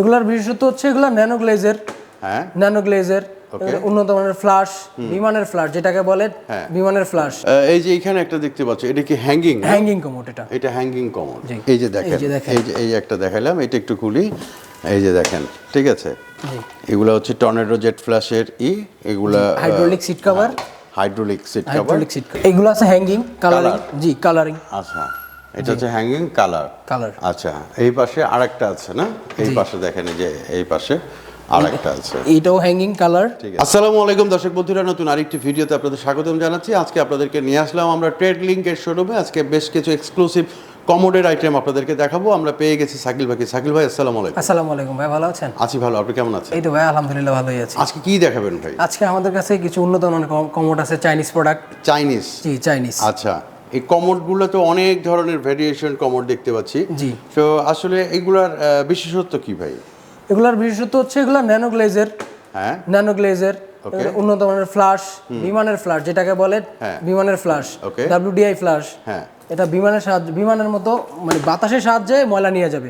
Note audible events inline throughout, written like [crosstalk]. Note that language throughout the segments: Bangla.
এগুলার বিশেষত্ব হচ্ছে এগুলো ন্যানো গ্লেজের হ্যাঁ ন্যানো গ্লেজের উন্নত মানের ফ্লাশ বিমানের ফ্লাশ যেটাকে বলে হ্যাঁ। বিমানের ফ্লাশ এই যে এখানে একটা দেখতে পাচ্ছ এটা কি হ্যাঙ্গিং হ্যাঙ্গিং কমোড এটা। এটা হ্যাঙ্গিং কমন জি। এই যে দেখেন এই যে এই একটা দেখালাম এটা একটু খুলি। এই যে দেখেন ঠিক আছে। এগুলো হচ্ছে টর্নেডো জেট ফ্ল্যাশের ই এগুলা Hydraulic seat cover। Hydraulic seat cover hydraulic seat এগুলো আছে হ্যাঙ্গিং কালারিং জি কালারিং আচ্ছা। এটা হচ্ছে হ্যাঙ্গিং কালার কালার আচ্ছা এই পাশে আরেকটা আছে না? এই পাশে দেখেন যে এই পাশে আরেকটা আছে। এইটাও হ্যাঙ্গিং কালার আসসালামু আলাইকুম দর্শক বন্ধুরা নতুন আরেকটি ভিডিওতে আপনাদের স্বাগতম জানাচ্ছি। আজকে আপনাদেরকে নিয়ে আসলাম আমরা ট্রেড লিঙ্কের শোরুমে আজকে বেশ কিছু এক্সক্লুসিভ কমোডের আইটেম আপনাদেরকে দেখাবো। আমরা পেয়ে গেছি সাকিল ভাই সাকিল ভাই আসসালামু আলাইকুম। আসসালামু আলাইকুম ভাই ভালো আছেন? আছি ভালো আপনি কেমন আছেন? এই তো ভাই আলহামদুলিল্লাহ ভালোই আছি। আজকে কি দেখাবেন ভাই? আজকে আমাদের কাছে কিছু উন্নত মানের কমোড আছে চাইনিজ প্রোডাক্ট চাইনিজ জি চাইনিজ আচ্ছা। এই কমোডগুলো তো অনেক ধরনের ভেরিয়েশন কমোড দেখতে পাচ্ছি। জি। তো আসলে এগুলার বিশেষত্ব কি ভাই? এগুলার বিশেষত্ব হচ্ছে এগুলা ন্যানো গ্লেজের হ্যাঁ ন্যানো গ্লেজের উন্নত মানের ফ্লাশ বিমানের ফ্লাশ যেটাকে বলে হ্যাঁ। বিমানের ফ্লাশ. ডাব্লিউডিআই ফ্লাশ হ্যাঁ। এটা বিমানের সাহায্যে বিমানের মতো মানে বাতাসের সাহায্যে ময়লা নিয়ে যাবে।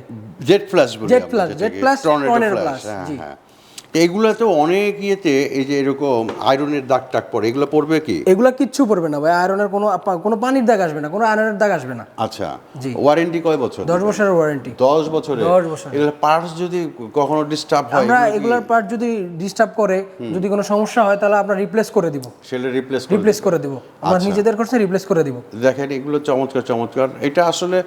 জেট flash, যেটাকে, jet flash, tornado tornado flash, flash, হ্যাঁ, জি। তো এগুলা তো অনেক ইয়েতে এই যে এরকম আয়রনের দাগ টাগ পড়ে এগুলো পড়বে কি? এগুলা কিচ্ছু পড়বে না ভাই আয়রনের কোনো কোনো পানির দাগ আসবে না কোনো আয়রনের দাগ আসবে না। আচ্ছা। ওয়ারেন্টি কয় বছর দশ বছরের ওয়ারেন্টি দশ বছরে দশ বছর। এগুলো পার্টস যদি কখনো ডিস্টার্ব হয় আমরা এগুলার পার্ট যদি ডিস্টার্ব করে যদি কোনো সমস্যা হয় তাহলে আমরা রিপ্লেস করে দিব। সেটা রিপ্লেস রিপ্লেস করে দিব। আমরা আচ্ছা। নিজেদের করছে রিপ্লেস করে দিব। দেখেন এগুলো চমৎকার চমৎকার। এটা আসলে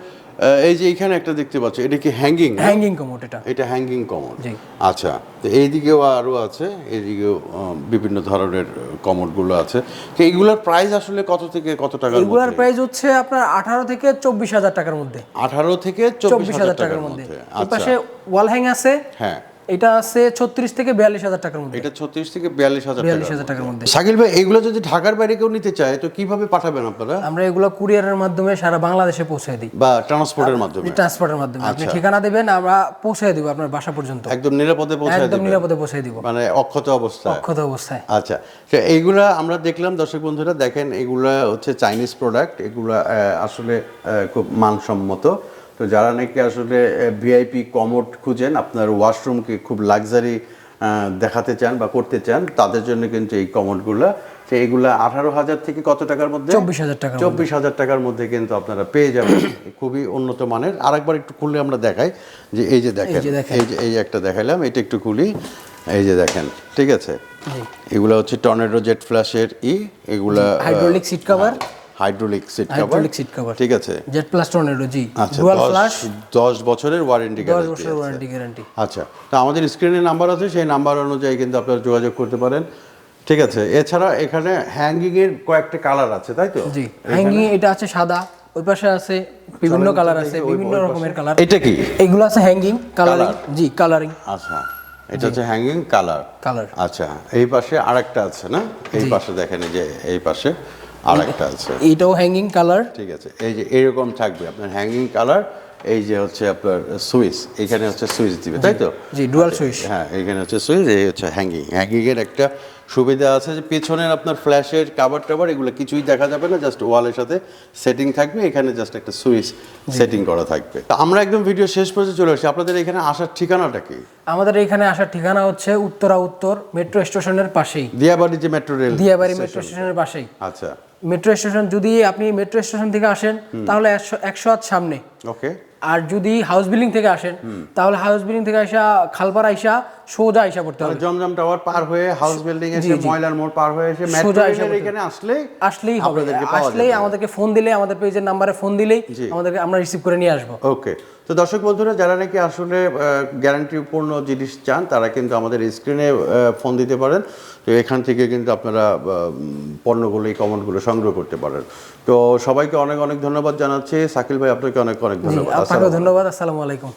এই যে এখানে একটা দেখতে পাচ্ছ এটা কি হ্যাঙ্গিং হ্যাঙ্গিং কমোড এটা। এটা হ্যাঙ্গিং কমোড আচ্ছা তো এইদিকেও আরও আছে এইদিকেও বিভিন্ন ধরনের কমোডগুলো আছে। তো এইগুলোর প্রাইস আসলে কত থেকে কত টাকা এগুলোর প্রাইস হচ্ছে আপনার আঠারো থেকে চব্বিশ হাজার টাকার মধ্যে। আঠারো থেকে চব্বিশ হাজার টাকার মধ্যে। আচ্ছা। পাশে ওয়াল হ্যাং আছে। হ্যাঁ। এটা আছে ছত্রিশ থেকে বিয়াল্লিশ হাজার টাকার মধ্যে। এটা ছত্রিশ থেকে বিয়াল্লিশ হাজার বিয়াল্লিশ টাকা হাজার টাকার মধ্যে। শাকিল ভাই এগুলো যদি ঢাকার বাইরে কেউ নিতে চায় তো কীভাবে পাঠাবেন আপনারা? আমরা এগুলো কুরিয়ারের মাধ্যমে সারা বাংলাদেশে পৌঁছে দিই। বা ট্রান্সপোর্টের মাধ্যমে? ট্রান্সপোর্টের মাধ্যমে। আপনি আচ্ছা। ঠিকানা দেবেন আমরা পৌঁছে দিব আপনার বাসা পর্যন্ত। একদম নিরাপদে পৌঁছায় একদম নিরাপদে পৌঁছে দিব। মানে অক্ষত অবস্থায়। অক্ষত অবস্থায়। আচ্ছা। তো এইগুলা আমরা দেখলাম দর্শক বন্ধুরা দেখেন এগুলা হচ্ছে চাইনিজ প্রোডাক্ট এগুলা আহ, আসলে আহ, খুব মানসম্মত। তো যারা নাকি আসলে ভিআইপি কমোড খুঁজেন আপনার ওয়াশরুমকে খুব লাক্সারি দেখাতে চান বা করতে চান তাদের জন্য কিন্তু এই কমোডগুলো তো এগুলা আঠারো হাজার থেকে কত টাকার মধ্যে? চব্বিশ হাজার টাকা চব্বিশ হাজার টাকার মধ্যে কিন্তু আপনারা পেয়ে যাবেন। [coughs] খুবই উন্নত মানের। আরেকবার একটু খুললে আমরা দেখাই যে এই যে দেখেন এই যে এই যে একটা দেখাইলাম এটা একটু খুলি। এই যে দেখেন ঠিক আছে? এগুলো হচ্ছে টর্নেডো জেট ফ্ল্যাশের ই এগুলা hydraulic seat cover. Hydraulic seat cover hydraulic seat cover ঠিক আছে। জেট প্লাস টর্নেডো জি। আচ্ছা ডুয়াল ফ্লাশ। দশ বছরের ওয়ারেন্টি দশ বছরের ওয়ারেন্টি গ্যারান্টি আচ্ছা তো আমাদের স্ক্রিনে নাম্বার আছে সেই নাম্বার অনুযায়ী কিন্তু আপনারা যোগাযোগ করতে পারেন। ঠিক আছে এছাড়া এখানে হ্যাঙ্গিং এর কয়েকটা কালার আছে তাই তো? জি হ্যাঙ্গিং এটা আছে সাদা ওই পাশে আছে বিভিন্ন কালার আছে বিভিন্ন রকমের কালার এটা কি? এগুলো আছে হ্যাঙ্গিং কালারিং জি কালারিং আচ্ছা এটা হচ্ছে হ্যাঙ্গিং কালার কালার আচ্ছা এই পাশে আরেকটা আছে না? এই পাশে দেখেন যে এই পাশে। আরেকটা আছে। এইটাও হ্যাঙ্গিং কালার ঠিক আছে এই যে এরকম থাকবে আপনার হ্যাঙ্গিং কালার এই যে হচ্ছে আপনার সুইচ এখানে হচ্ছে সুইচ দিবে তাই তো? জি ডুয়াল সুইচ। হ্যাঁ এখানে হচ্ছে সুইচ এই হচ্ছে হ্যাঙ্গিং হ্যাঙ্গিং এর একটা সুবিধা আছে যে পেছনের আপনার ফ্ল্যাশের কাভার টাভার এগুলো কিছুই দেখা যাবে না জাস্ট ওয়ালের সাথে সেটিং থাকবে এখানে জাস্ট একটা সুইচ সেটিং করা থাকবে। তো আমরা একদম ভিডিও শেষ পর্যন্ত চলে আসি আপনাদের এখানে আসার ঠিকানাটা কি? আমাদের এখানে আসার ঠিকানা হচ্ছে উত্তরা উত্তর মেট্রো স্টেশনের পাশেই। দিয়াবাড়ি যে মেট্রো রেল দিয়াবাড়ি মেট্রো স্টেশনের পাশেই। আচ্ছা। মেট্রো স্টেশন যদি আপনি মেট্রো স্টেশন থেকে আসেন তাহলে একশো একশো হাত সামনে। ওকে আর যদি হাউস বিল্ডিং থেকে আসেন তাহলে হাউস বিল্ডিং থেকে আসা খালপাড়া আইসা সোজা আইসা পড়তে হবে। জমজম টাওয়ার পার হয়ে হাউস বিল্ডিং এসে ময়লার মোড় পার হয়ে এসে মেট্রো সোজা এসে এখানে আসলে আসলেই হবে। আসলেই আমাদেরকে ফোন দিলে আমাদের পেজের নাম্বারে ফোন দিলেই আমাদেরকে আমরা রিসিভ করে নিয়ে আসব। ওকে তো দর্শক বন্ধুরা যারা নাকি আসলে গ্যারান্টিপূর্ণ জিনিস চান তারা কিন্তু আমাদের স্ক্রিনে ফোন দিতে পারেন। তো এখান থেকে কিন্তু আপনারা পণ্যগুলো এই কমেন্টগুলো সংগ্রহ করতে পারেন। তো সবাইকে অনেক অনেক ধন্যবাদ জানাচ্ছি। সাকিল ভাই আপনাকে অনেক অনেক ধন্যবাদ। আপনাকে ধন্যবাদ। আসসালামু আলাইকুম।